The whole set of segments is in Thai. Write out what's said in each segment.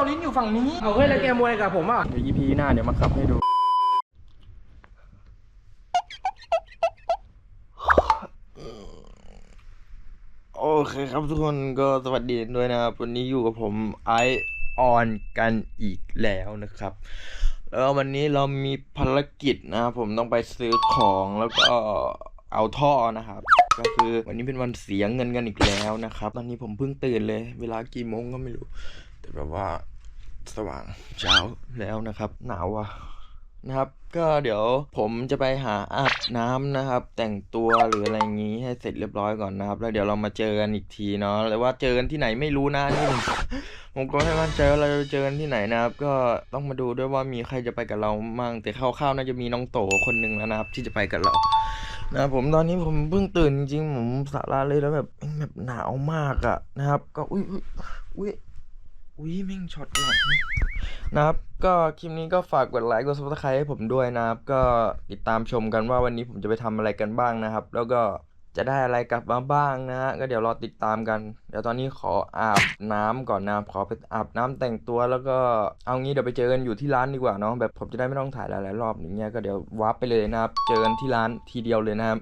เราลิ้นอยู่ฝั่งนี้ เอาเฮ้ยแล้วแกมวยกับผมอะเดี๋ยว EP หน้าเดี๋ยวมาขับให้ดู โอเคครับทุกคนก็สวัสดีด้วยนะครับ วันนี้อยู่กับผมไอออนกันอีกแล้วนะครับแล้ววันนี้เรามีภารกิจนะครับผมต้องไปซื้อของแล้วก็เอาท่อนะครับ ก็คือวันนี้เป็นวันเสียเงินกันอีกแล้วนะครับ ตอนนี้ผมเพิ่งตื่นเลย เวลากี่โมงก็ไม่รู้ แต่แบบว่าสว่างเช้าแล้วนะครับ หนาวอะนะครับ ก็เดี๋ยวผมจะไปหาอาบน้ำนะครับ แต่งตัวหรืออะไรอย่างงี้ให้เสร็จเรียบร้อยก่อนนะครับ แล้วเดี๋ยวเรามาเจอกันอีกทีเนาะแต่ว่าเจอกันที่ไหนไม่รู้นะนี่ผมผมก็ไม่มั่นใจว่าเราจะเจอกันที่ไหนนะครับ ก็ต้องมาดูด้วยว่ามีใครจะไปกับเรามั่งแต่คร่าวๆน่าจะมีน้องโตคนหนึ่งแล้วนะครับ ที่จะไปกับเรานะผมตอนนี้ผมเพิ่งตื่นจริงๆผมสาระเลยแล้วแบบแบบหนาวมากอะนะครับ ก็อุ้ยอุ้ย อุ้ยแม่งช็อตหลังนะครับ ก็คลิปนี้ก็ฝากกดไลค์กดซับสไครต์ให้ผมด้วยนะครับ ก็ติดตามชมกันว่าวันนี้ผมจะไปทำอะไรกันบ้างนะครับ แล้วก็จะได้อะไรกลับมาบ้างนะฮะก็เดี๋ยวรอติดตามกัน เดี๋ยวตอนนี้ขออาบน้ำก่อนนะขอไปอาบน้ำแต่งตัวแล้วก็เอางี้เดี๋ยวไปเจอกันอยู่ที่ร้านดีกว่าเนาะแบบผมจะได้ไม่ต้องถ่ายหลายๆรอบอย่างเงี้ยก็เดี๋ยววาร์ปไปเลยนะครับ เจอกันที่ร้านทีเดียวเลยนะครับ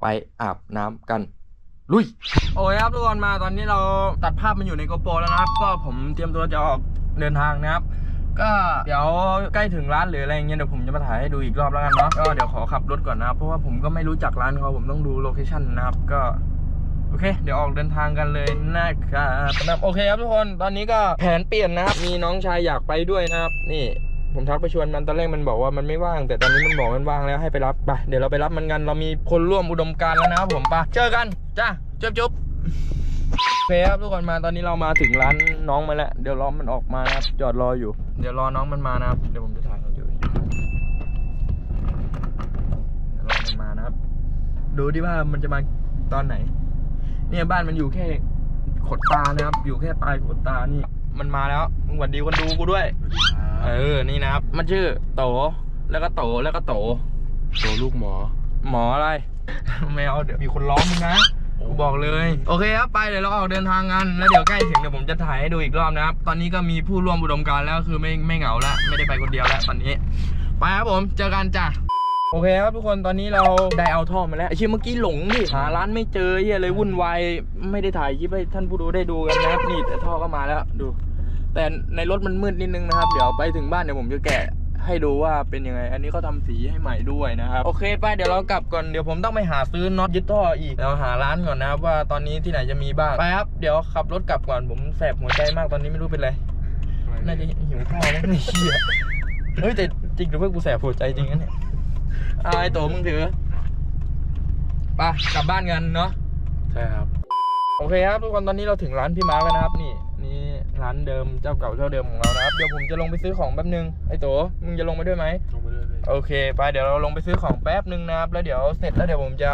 ไปอาบน้ำกัน ลุย โอ้ยครับทุกคนมาตอนนี้เราตัดภาพมันอยู่ในโกโปรแล้วนะครับ ก็ผมเตรียมตัวจะออกเดินทางนะครับ ก็เดี๋ยวใกล้ถึงร้านหรืออะไรเงี้ยเดี๋ยวผมจะมาถ่ายให้ดูอีกรอบแล้วกันเนาะก็เดี๋ยวขอขับรถก่อนนะครับเพราะว่าผมก็ไม่รู้จักร้านเขาผมต้องดูโลเคชั่นนะครับก็โอเค เดี๋ยวออกเดินทางกันเลยนะครับโอเคครับทุกคน ตอนนี้ก็แผนเปลี่ยนนะครับ มีน้องชายอยากไปด้วยนะครับ นี่ ผมทักไปชวนมันตอนแรกมันบอกว่ามันไม่ว่าง แต่ตอนนี้มันบอกมันว่างแล้วให้ไปรับไปเดี๋ยวเราไปรับมันกันเรามีคนร่วมอุดมการณ์แล้วนะครับผมไปเจอกันจ้าจุ๊บจุ๊บโอเคครับทุกคนมาตอนนี้เรามาถึงร้านน้องมาแล้วเดี๋ยวรอมันออกมานะครับจอดรออยู่ เดี๋ยวรอน้องมันมานะครับเดี๋ยวผมจะถ่ายให้ดูเดี๋ยวรอมันมานะครับ ดูดิว่ามันจะมาตอนไหน เนี่ยบ้านมันอยู่แค่ขดตานะครับ อยู่แค่ปลายขดตานี่ มันมาแล้วมึงหวัดดีคนดูกูด้วย เออ นี่นะครับ มันชื่อ โต แล้วก็โต แล้วก็โตตัวลูกหมอ หมออะไร ไม่เอาเดี๋ยวมีคนร้องมึงนะกูบอกเลย โอเคครับ ไปเดี๋ยวเราออกเดินทางกัน แล้วเดี๋ยวใกล้ถึงเดี๋ยวผมจะถ่ายให้ดูอีกรอบนะครับ ตอนนี้ก็มีผู้ร่วมอุดมการณ์แล้วคือไม่ไม่เหงาแล้ว ไม่ได้ไปคนเดียวแล้วตอนนี้ ไปครับผม เจอกันจ้ะโอเคครับทุกคนตอนนี้เราได้เอาท่อมาแล้วไอ้เชี่ยเมื่อกี้หลงดิหาร้านไม่เจอเฮียเลยวุ่นวายไม่ได้ถ่ายคลิปให้ท่านผู้ดูได้ดูกันนะครับนี่แต่ท่อก็มาแล้วดู แต่ในรถมันมืดนิดนึงนะครับ เดี๋ยวไปถึงบ้านเดี๋ยวผมจะแกะให้ดูว่าเป็นยังไง อันนี้เขาทำสีให้ใหม่ด้วยนะครับ โอเคไปเดี๋ยวเรากลับก่อน เดี๋ยวผมต้องไปหาซื้อน็อตยึดท่ออีกเดี๋ยวหาร้านก่อนนะครับว่าตอนนี้ที่ไหนจะมีบ้าง ไปครับ เดี๋ยวขับรถกลับก่อน ผมแสบหัวใจมากตอนนี้ไม่รู้เป็นไร น่าจะหิวข้าวแล้วไม่เชี่ยเฮ้ยแต่จริงหรือว่ากูแสบหัวใจจริงนะเนี่ยอะไอโตมึงถือไปกลับบ้านกันเนาะ ใช่ครับ โอเคครับทุกคนตอนนี้เราถึงร้านพี่มาร์คแล้วนะครับนี่นี่ ร้านเดิมเจ้าเก่าเจ้าเดิมของเรานะครับเดี๋ยวผมจะลงไปซื้อของแป๊บนึงไอ้โตมึงจะลงไปด้วยไหมลงไปเลยพี่โอเคไปเดี๋ยวเราลงไปซื้อของแป๊บนึงนะครับแล้วเดี๋ยวเสร็จแล้วเดี๋ยวผมจะ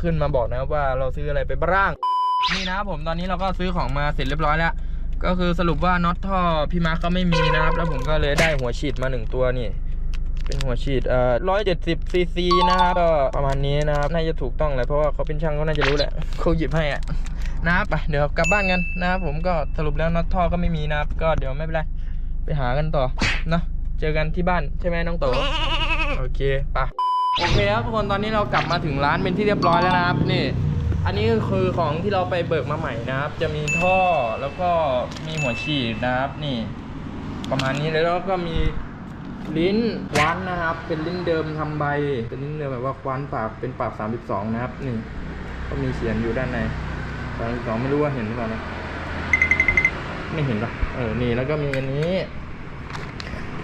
ขึ้นมาบอกนะครับว่าเราซื้ออะไรไปบ้างนี่นะครับผมตอนนี้เราก็ซื้อของมาเสร็จเรียบร้อยแล้วก็คือสรุปว่าน็อตท่อพี่มาร์คก็ไม่มีนะครับ แล้วผมก็เลยได้หัวฉีดมาหนึ่งตัวนี่ เป็นหัวฉีดเอ่อร้อยเจ็ดสิบซีซีนะครับก็ประมาณนี้นะครับ น่าจะถูกต้องเลยเพราะว่าเขาเป็นช่างเขาน่าจะรู้แหละเขาหยิบให้อะ นะครับไปเดี๋ยวกลับบ้านกันนะครับผมก็สรุปแล้วน็อตท่อก็ไม่มีนะครับ ก็เดี๋ยวไม่เป็นไรไปหากันต่อเนอะเจอกันที่บ้านใช่ไหมน้องโตโอเคไปโอเคครับทุกคนตอนนี้เรากลับมาถึงร้านเป็นที่เรียบร้อยแล้วนะครับนี่ อันนี้คือของที่เราไปเบิกมาใหม่นะครับ จะมีท่อแล้วก็มีหัวฉีดนะครับนี่ ประมาณนี้เลยแล้วก็มีลิ้นคว้านนะครับ เป็นลิ้นเดิมทำใบ เป็นลิ้นเดิมแบบว่าคว้านปากเป็นปาก32 นะครับนี่ก็มีเขียนอยู่ด้านใน 32ไม่รู้ว่าเห็นหรือเปล่านะไม่เห็นปะเออนี่แล้วก็มีอันนี้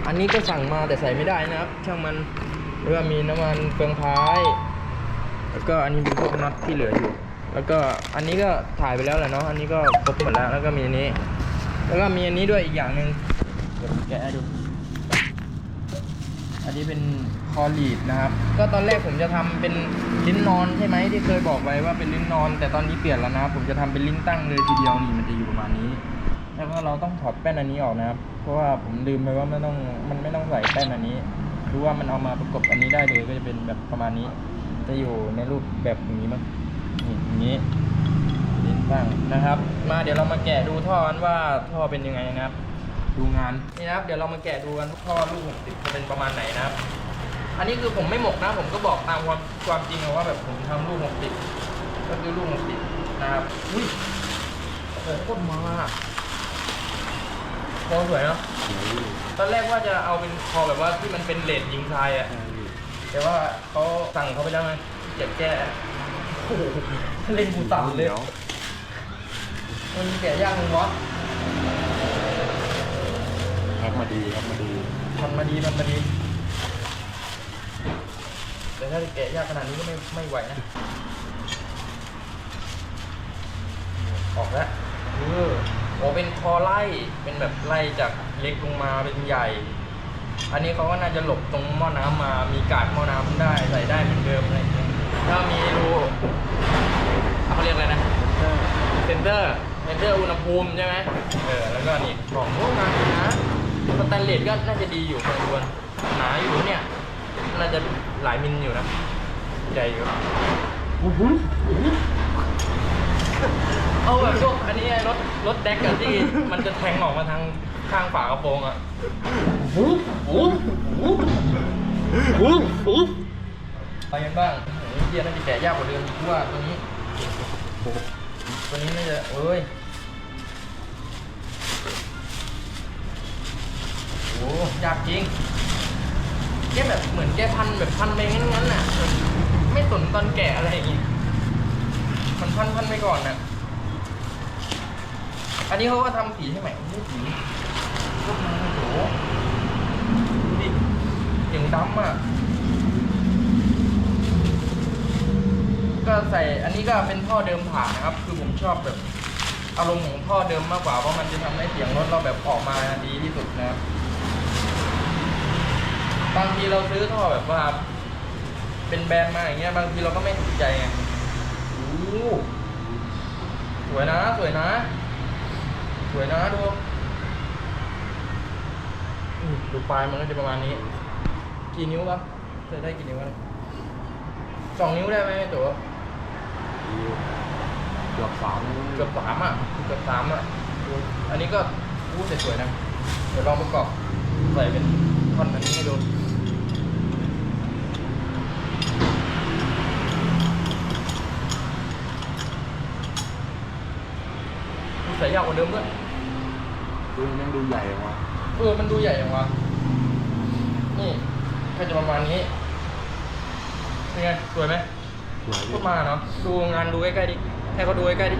อันนี้ก็สั่งมาแต่ใส่ไม่ได้นะครับ ช่างมันแล้วก็มีน้ำมันเฟืองท้าย แล้วก็อันนี้เป็นพวกน็อตที่เหลืออยู่ แล้วก็อันนี้ก็ถ่ายไปแล้วแหละเนาะอันนี้ก็ครบหมดแล้วแล้วก็มีอันนี้ แล้วก็มีอันนี้ด้วยอีกอย่างหนึ่งเดี๋ยวแกะดู อันนี้เป็นคอลีดนะครับ ก็ตอนแรกผมจะทำเป็นลิ้นนอนใช่ไหมที่เคยบอกไว้ว่าเป็นลิ้นนอน แต่ตอนนี้เปลี่ยนแล้วนะครับผมจะทำเป็นลิ้นตั้งเลยทีเดียวนี่มันจะอยู่ประมาณนี้ แล้วก็เราต้องถอดแป้นอันนี้ออกนะครับ เพราะว่าผมลืมไปว่าไม่ต้องมันไม่ต้องใส่แป้นอันนี้รู้ว่ามันเอามาประกบอันนี้ได้เลยก็จะเป็นแบบประมาณนี้ จะอยู่ในรูปแบบอย่างนี้มั้งนี่อย่างนี้ลิ้นตั้งนะครับ มาเดี๋ยวเรามาแกะดูท่อกันว่าท่อเป็นยังไงนะครับ ดูงานนี่นะครับ เดี๋ยวเรามาแกะดูกันว่าท่อลูกหกสิบจะเป็นประมาณไหนนะครับ อันนี้คือผมไม่หมกนะ ผมก็บอกตามความความจริงอะว่าแบบผมทำลูกหกสิบก็คือลูกหกสิบนะครับอุ้ยโอ้โหโคตรมาคอสวยเนาะสวยอยู่ตอนแรกว่าจะเอาเป็นคอแบบว่าที่มันเป็นเลดยิงทรายอะใช่พี่แต่ว่าเขาสั่งเขาไปแล้วไงเจ็บแก้โอ้โหเล่นกูสั่นเลยดี๋วมันแกะยากมึงวะ แพ็คมาดีแพ็คมาดีทำมาดีทำมาดี แต่ถ้าแกะยากขนาดนี้ก็ไม่ไม่ไหวนะ ออกแล้วเออโอ้เป็นคอไล่ เป็นแบบไล่จากเล็กลงมาเป็นใหญ่ อันนี้เขาก็น่าจะหลบตรงหม้อน้ำมา มีกาดหม้อน้ำได้ใส่ได้เหมือนเดิมอะไรอย่างเงี้ยถ้ามีรูเขาเรียกอะไรนะเซนเตอร์เซนเตอร์อุณหภูมิใช่ไหมเออ แล้วก็นี่กล่องโอ้งานดีนะ สแตนเลสก็น่าจะดีอยู่พอสมควรหนาอยู่เนี่ยน่าจะหลายมิลอยู่นะใหญ่อยู่เอาแบบพวกอันนี้ไงรถรถแดกอะที่มันจะแทงออกมาทางข้างฝากระโปรงอะไปกันบ้างโอ้ยเฮียน่าจะแกะยากกว่าเดิมเพราะว่าตัวนี้ตัวนี้น่าจะเอ้ย ยากจริงแกแบบเหมือนแกพันแบบพันไปงั้นๆน่ะ ไม่สนตอนแกะอะไรอย่างงี้มันพันพันไปก่อนน่ะ อันนี้เขาก็ทำสีให้ใหม่ไม่สีก็มันโอ้โหดูดิอย่างดำอะก็ใส่อันนี้ก็เป็นท่อเดิมผ่านนะครับ คือผมชอบแบบอารมณ์ของท่อเดิมมากกว่าเพราะมันจะทำให้เสียงรถเราแบบออกมาดีที่สุดนะครับ บางทีเราซื้อท่อแบบว่า เป็นแบรนด์มาอย่างเงี้ย บางทีเราก็ไม่ถูกใจไงโอ้โหสวยนะ สวยนะ สวยนะดูอืมดูปลายมันก็จะประมาณนี้ กี่นิ้วครับจะได้กี่นิ้วกันสองนิ้วได้ไหมตัวดีเกือบสามเกือบสามอะเกือบสามอะดูอันนี้ก็อู้สวยๆนะ เดี๋ยวลองประกอบใส่เป็นท่อนอันนี้ให้ดู ส่ยากกว่าเดิมด้วยดูแม่งดูใหญ่ว่ะเออมันดูใหญ่อย่างวะนี่ก็จะประมาณนี้เป็นไงสวยไหมสวยพูดมาเนาะดูงานดูใกล้ๆดิให้เขาดูใกล้ๆดิ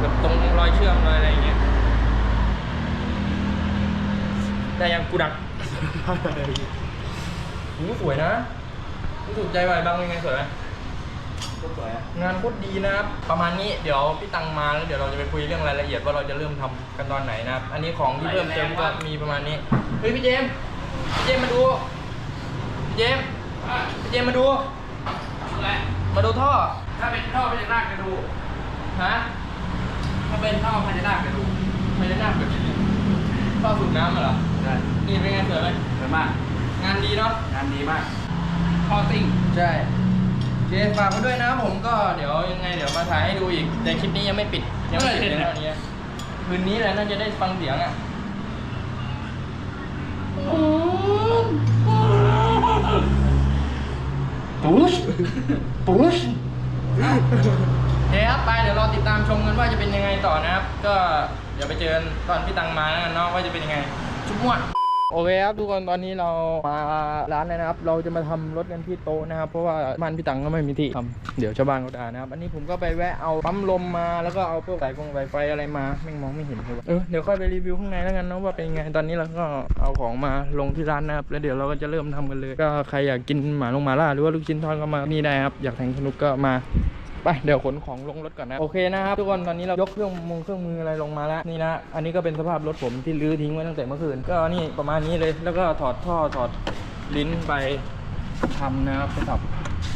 แบบตรงรอยเชื่อมรอยอะไรอย่างเงี้ยแต่ยังกูดักหูสวยนะรู้ถูกใจไหมบ้างเป็นไงสวยไหม ก็สวยอะงานโคตรดีนะครับ ประมาณนี้เดี๋ยวพี่ตังมาแล้วเดี๋ยวเราจะไปคุยเรื่องรายละเอียดว่าเราจะเริ่มทำกันตอนไหนนะครับ อันนี้ของที่เพิ่มเติมก็มีประมาณนี้ เฮ้ยพี่เจมส์พี่เจมส์มาดู พี่เจมส์พี่เจมส์มาดู อะไรมาดูท่อ ถ้าเป็นท่อพญานาคกระดูกฮะถ้าเป็นท่อพญานาคกระดูกไม่ได้น่าแบบนี้ท่อสูบน้ำเหรอใช่นี่เป็นไงสวยไหมสวยมาก งานดีเนาะ งานดีมากท่อซิ่ง ใช่โอ เคฝากไว้ด้วยนะผมก็เดี๋ยวยังไงเดี๋ยวมาถ่ายให้ดูอีก แต่คลิปนี้ยังไม่ปิดยังไม่ปิดเลยนะอันนี้คืนนี้แหละน่าจะได้ฟังเสียงอะปุ๊ชปุ๊ชโอเคครับไปเดี๋ยวรอติดตามชมกันว่าจะเป็นยังไงต่อนะครับ ก็เดี๋ยวไปเจอกันตอนพี่ตังมาแล้วกันเนาะว่าจะเป็นยังไง ชุบมั่ว โอเคครับทุกคนตอนนี้เรามาร้านเลยนะครับ เราจะมาทำรถกันที่โต๊ะนะครับ เพราะว่าบ้านพี่ตังก็ไม่มีที่ทำเดี๋ยวชาวบ้านเขาด่านะครับ อันนี้ผมก็ไปแวะเอาปั๊มลมมาแล้วก็เอาพวกสายฟงสายไฟอะไรมาแม่มองไม่เห็นเลยเออเดี๋ยวค่อยไปรีวิวข้างในแล้วกันเนาะว่าเป็นยังไงตอนนี้เราก็เอาของมาลงที่ร้านนะครับแล้วเดี๋ยวเราก็จะเริ่มทำกันเลย ก็ใครอยากกินหมาลงหมาล่าหรือว่าลูกชิ้นทอดก็มานี่ได้ครับอยากแทงสนุกก็มา ไปเดี๋ยวขนของลงรถก่อนนะ โอเคนะครับทุกคนตอนนี้เรายกเครื่องมือเครื่องมืออะไรลงมาแล้วนี่นะ อันนี้ก็เป็นสภาพรถผมที่ลื้อทิ้งไว้ตั้งแต่เมื่อคืน ก็นี่ประมาณนี้เลย แล้วก็ถอดท่อถอดลิ้นไปทำนะครับไปสับ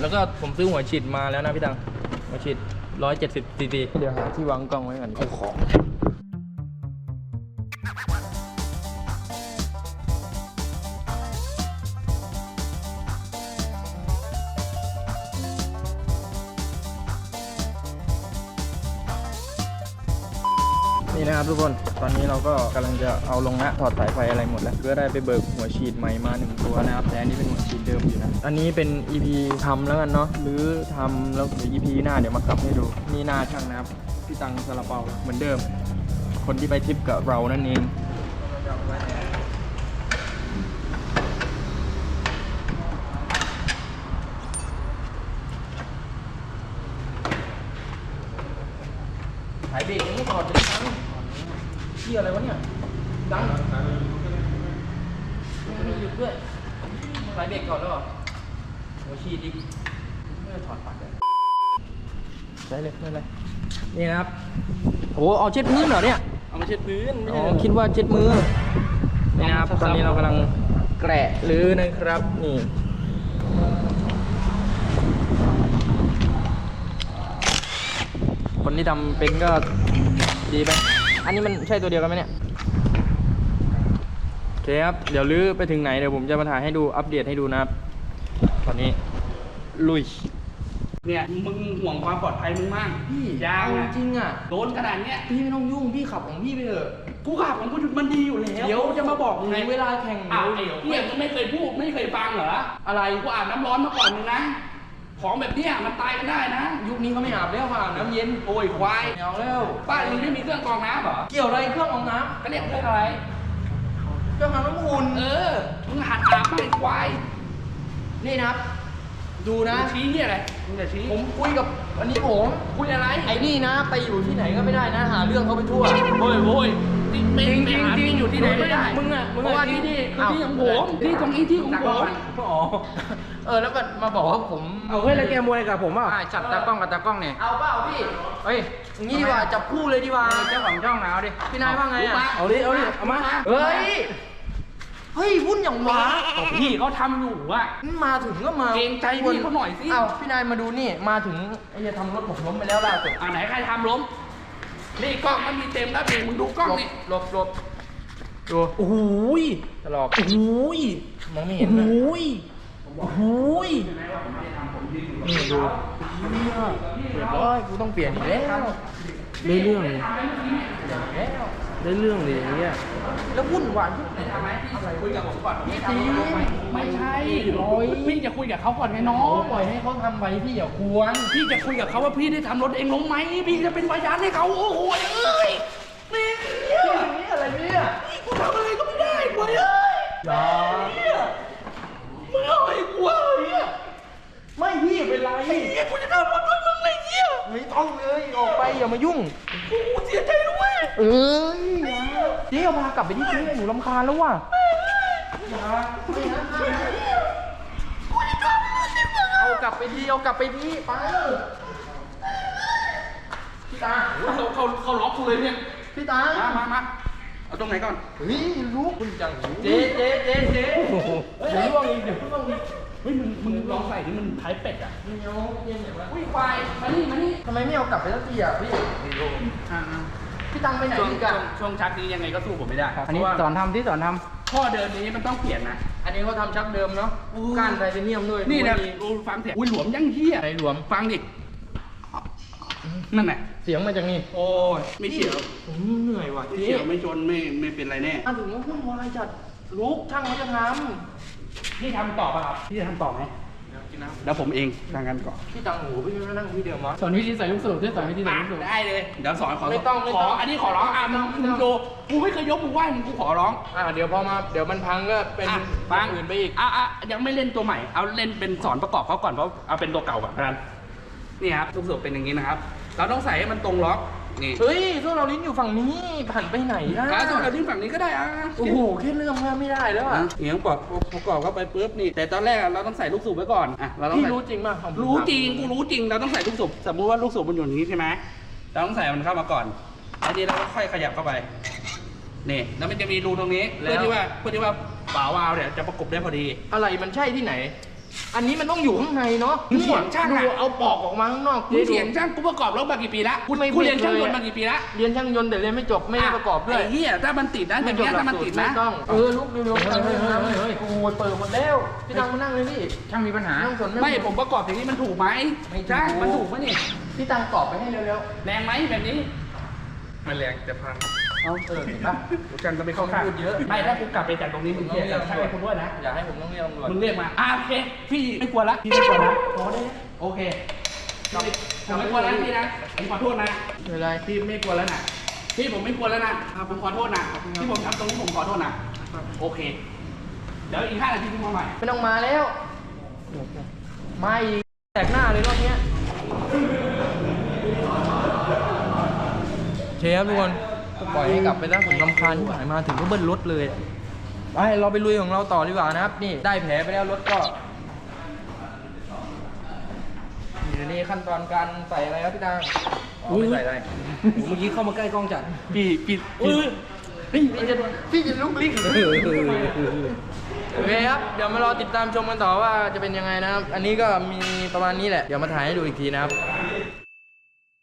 แล้วก็ผมซื้อหัวฉีดมาแล้วนะพี่ตังหัวฉีดร้อยเจ็ดสิบซีซีเดี๋ยวหาที่วางกล้องไว้ก่อนเอาของ นี่นะครับทุกคนตอนนี้เราก็กำลังจะเอาลงนะถอดสายไฟอะไรหมดแล้วก็ได้ไปเบิกหัวฉีดใหม่มาหนึ่งตัวนะครับแต่อันนี้เป็นหัวฉีดเดิมอยู่นะอันนี้เป็น EP ทำแล้วกันเนาะหรือทำแล้วเดี๋ยว EP หน้าเดี๋ยวมาขับให้ดูนี่หน้าช่างนะครับพี่ตังซาลาเปาเหมือนเดิม คนที่ไปทริปกับเรานั่นเองสายเบรกยังไม่ถอดเลยดัง เที่ยอะไรวะเนี่ย ดังไม่มีหยุดด้วยสายเบรกถอดแล้วเหรอหัวฉีดอีกไม่ได้ถอดปลั๊กเลยใช้เลยไม่เป็นไรนี่นะครับโอ้เอาเช็ดพื้นเหรอเนี่ย เอามาเช็ดพื้นไม่อ๋อใช่คิดว่าเช็ดมือนี่นะครับ ตอนนี้เรากำลังแกะรื้อนะครับ นี่ คนที่ทำเป็นก็ดีไป อันนี้มันใช่ตัวเดียวกันไหมเนี่ยโอเคครับ เดี๋ยวลื้อไปถึงไหนเดี๋ยวผมจะมาถ่ายให้ดูอัปเดตให้ดูนะครับ ตอนนี้ลุยเนี่ยมึงห่วงความปลอดภัยมึงมากพี่ยางเอาอะจริงอะโดนขนาดเนี้ยพี่ไม่ต้องยุ่งพี่ขับของพี่ไปเถอะกูขับของกูมันดีอยู่แล้วเดี๋ยวจะมาบอกถึไงงเวลาแข่งอ้าวเดี๋ไอ้ยวเนี่ยมึงไม่เคยพูดไม่เคยฟังเหรออะไรกูอาบน้ำร้อนมาก่อนมึงนะ ของแบบเนี้ยมันตายกันได้นะ ยุคนี้เขาไม่อาบแล้วมาอาบน้ำเย็นโอ้ยควายไม่เอาแล้วบ้านมึงไม่มีเครื่องกรองน้ำเหรอเกี่ยวอะไรเครื่องเอาน้ก็เรียกเครื่องอะไรำเครื่องทำน้ำอุ่นเออมึงหัดอาบบ้างไอ้ควายนี่นะครับ ดูนะมึงชี้เนี่ยอะไรมึงจะชี้ผมคุยกับอันนี้ผมคุยอะไรไอ้นี่นะ ไปอยู่ที่ไหนก็ไม่ได้นะหาเรื่องเขาไปทั่วโอ้ยโอ้ย นี่ไม่จริงไม่หาจริงที่อยู่ที่ไหนไม่ได้ มึงอะ มึงว่าที่นี่นี่คือที่ของผมที่ตรงนี้ที่ของผมอ๋อเออแล้วก็มาบอกว่าผม เอาเฮ้ยแล้วแกมวยกับผมอะจับตากล้องกับตากล้องเนี่ย เอาเปล่าพี่ เฮ้ยงี้ดีกว่าจับคู่เลยดีกว่าเจ้าของช่องหนาดิ พี่นายว่าไงอะเอาดิ เอาดิ เอามา เฮ้ยเฮ้ยวุ่นอย่างวะพี่เขาทำอยู่อะมาถึงก็มาเกรงใจพี่เขาหน่อยสิ เอาพี่นายมาดูนี่ มาถึงไอ้จะทำรถผมล้มไปแล้วล่าสุดอ่าไหนใครทำล้ม นี่กล้องมันมีเต็มแล้วเองมึงดูกล้องนี่หลบหลบดูโอ้โหยตลอกโอ้โหยมองไม่โอ้เห็นโหเลยยโอ้โหยนี่ดูเรียบร้อยกูต้องเปลี่ยนอีกแล้ว ได้เรื่องเปลี่ยนอีกแล้ว ได้เรื่องเลยอย่างเงี้ยแล้ววุ่นวายที่ทำไหมคุยกับผมก่อนพี่ตีไม่ใช่โอ้ยพี่จะคุยกับเขาก่อนไงน้องปล่อยให้เขาทำไปพี่อย่าควรพี่จะคุยกับเขาว่าพี่ได้ทำรถเองลงไหมพี่จะเป็นพยานให้เขาโอ้โหเอ้ยนี่นี่อะไรเนี่ยกูทำอะไรก็ไม่ได้กวยเอ้ยอย่ามึงเอาไอ้กวยอะไม่พี่เป็นไรเฮียกูจะทำรถด้วยมึงไอ้เหี้ยไม่ต้องเลยออกไปอย่ามายุ่งกูเสียใจด้วย เอ้ยเจ๊เอาพากลับไปที่เจ๊หนูรำคาญแล้วว่ะอย่าไม่นะเอากลับไปทีเอากลับไปทีไปพี่ตาเขาเขาเขาล็อกกูเลยเนี่ยพี่ตามามามาเอาตรงไหนก่อนเฮ้ยรู้คุณจังเจ๊เจ๊เจ๊เจ๊เดี๋ยวล่วงอีกเดี๋ยวล่วงอีกเฮ้ยมึงมึงลองใส่ที่มันท้ายเป็ดอะไม่เอาเย็นอย่างวะอุ้ยควายมานี่มานี่ทำไมไม่เอากลับไปสักทีอะพี่อ่า พี่ตังไปไหนช่วงอีกช่วอะงช่วงชักนี้ยังไงก็สู้ผมไม่ได้อันนี้เพราะว่าสอนทำที่สอนทข้อเดินนี้มันต้องเปลี่ยนนะ อันนี้เขาทำชักเดิมเนาะก้านไทเทเนียมด้วยนี่นะดูดีดูฟังเสียงอุ้ยหลวมยังเฮียไหนหลวม ฟังดิ นั่นแหละเสียงมาจากนี่โอ้ยไม่เฉียวผมเหนื่อยว่ะไม่เจ๊เฉียวไม่ชนไม่ไม่เป็นไรแน่มาถึงว่าวุ่นวายจัดลูกช่างเขาจะทพี่ทำต่อป่ะครับพี่จะทำต่อไหม แล้วผมเองทางกันก่อนำพี่ตังหูพี่ไม่นั่งที่เดิมวะำสอนวิธีใส่ลูกสูบด้วยสอนวิธีใส่ลูกสูบได้เลยเดี๋ยวสอนขอไม่ต้องไม่ขต้อองอันนี้ขอร้องอะมึงไม่มึต้องงดูกูไม่เคยยกมือไหว้มึงกูขอร้องอ่าเดี๋ยวพอมาเดี๋ยวมันพังก็เป็นอะบาฟังงอื่นไปอีกอะอะยังไม่เล่นตัวใหม่เอาเล่นเป็นสอนประกอบเขาก่อนเพราะเอาเป็นตัวเก่าก่อนกันนี่ครับลูกสูบเป็นอย่างนี้นะครับ เราต้องใส่ให้มันตรงล็อก นี่เฮ้ยโซ่เราลิ้นอยู่ฝั่งนี้ผันไปไหนอะแล้วส่วนเราทิ้งฝั่งนี้ก็ได้อะโอ้โหแค่เรื่องมาไม่ได้แล้วอะเหนียงประกอบประกอบเข้าไปปุ๊บนี่ แต่ตอนแรกอะเราต้องใส่ลูกสูบไว้ก่อนอะเราต้องพี่ใส่รู้จริงป่ะของผมรู้จริงกูรู้จริงเราต้องใส่ลูกสูบสมมุติว่าลูกสูบมันอยู่อย่างนี้ใช่ไหมเราต้องใส่มันเข้ามาก่อนแล้วทีเราก็ค่อยขยับเข้าไปนี่แล้วมันจะมีรูตรงนี้เพื่อที่ว่าเพื่อที่ว่าฝาวาล์วเนี่ยจะประกบได้พอดี อะไรมันใช่ที่ไหน อันนี้มันต้องอยู่ข้างในเนาะมึงเถียงช่างอะ ดูเอาปอกออกมาข้างนอกมึงเถียงช่างกูประกอบรถมากี่ปีละกูไม่กูเรียนไม่เคยช่างยนต์อะมากี่ปีละเรียนช่างยนต์แต่เรียนไม่จบไม่ได้ประกอบด้วย ไอ้เหี้ยถ้ามันติดนะอย่างเงี้ยถ้ามันติดนะ ไม่ต้องเออลุกเร็วๆเฮ้ยเฮ้ยเฮ้ยเฮ้ยเฮ้ย โอ้ยเปิดหมดแล้วพี่ตังมานั่งเลยพี่ช่างมีปัญหา นั่งสนไม่ผมประกอบอย่างนี้มันถูกไหมไม่ถูก ช่างมันถูกไหมนี่พี่ตังตอบไปให้เร็วแรงไหมแบบนี้ๆมันแรงจะพัง เอาเออเห็นปะกูกันจะไปเข้าข้างพูดเยอะ ไม่ถ้ากูกลับไปจากตรงนี้มึงเรียกใช่ให้คุณด้วยนะ อย่าให้ผมต้องเรียกตำรวจมึงเรียกมาอ่าโอเค พี่ไม่กลัวละ พี่ไม่กลัวละพอได้นะโอเคพี่ผมไม่กลัวแล้วพี่นะ ผมขอโทษนะไม่เป็นไรพี่ไม่กลัวแล้วนะพี่ผมไม่กลัวแล้วนะผมขอโทษนะที่ผมทำตรงนี้ผมขอโทษนะโอเค เดี๋ยวอีกห้านาทีพี่มาใหม่ไม่ต้องมาแล้วมาอีกแตกหน้าเลยรอบเนี้ยเชฟทุกคน ปล่อยให้กลับไปแล้วผมรำคาญที่หายมาถึงก็เบิ้ลรถเลยไปเราไปลุยของเราต่อดีกว่านะครับ นี่ได้แผลไปแล้วรถก็นี่นี่ขั้นตอนการใส่อะไรครับพี่ดาอ๋อไม่ใส่อะไรเมื่อกี้เข้ามาใกล้กล้องจัดพี่พี่อุ้ยพี่พี่จะพี่จะลุกลิ้งโอเคครับ เดี๋ยวมารอติดตามชมกันต่อว่าจะเป็นยังไงนะครับ อันนี้ก็มีประมาณนี้แหละ เดี๋ยวมาถ่ายให้ดูอีกทีนะครับ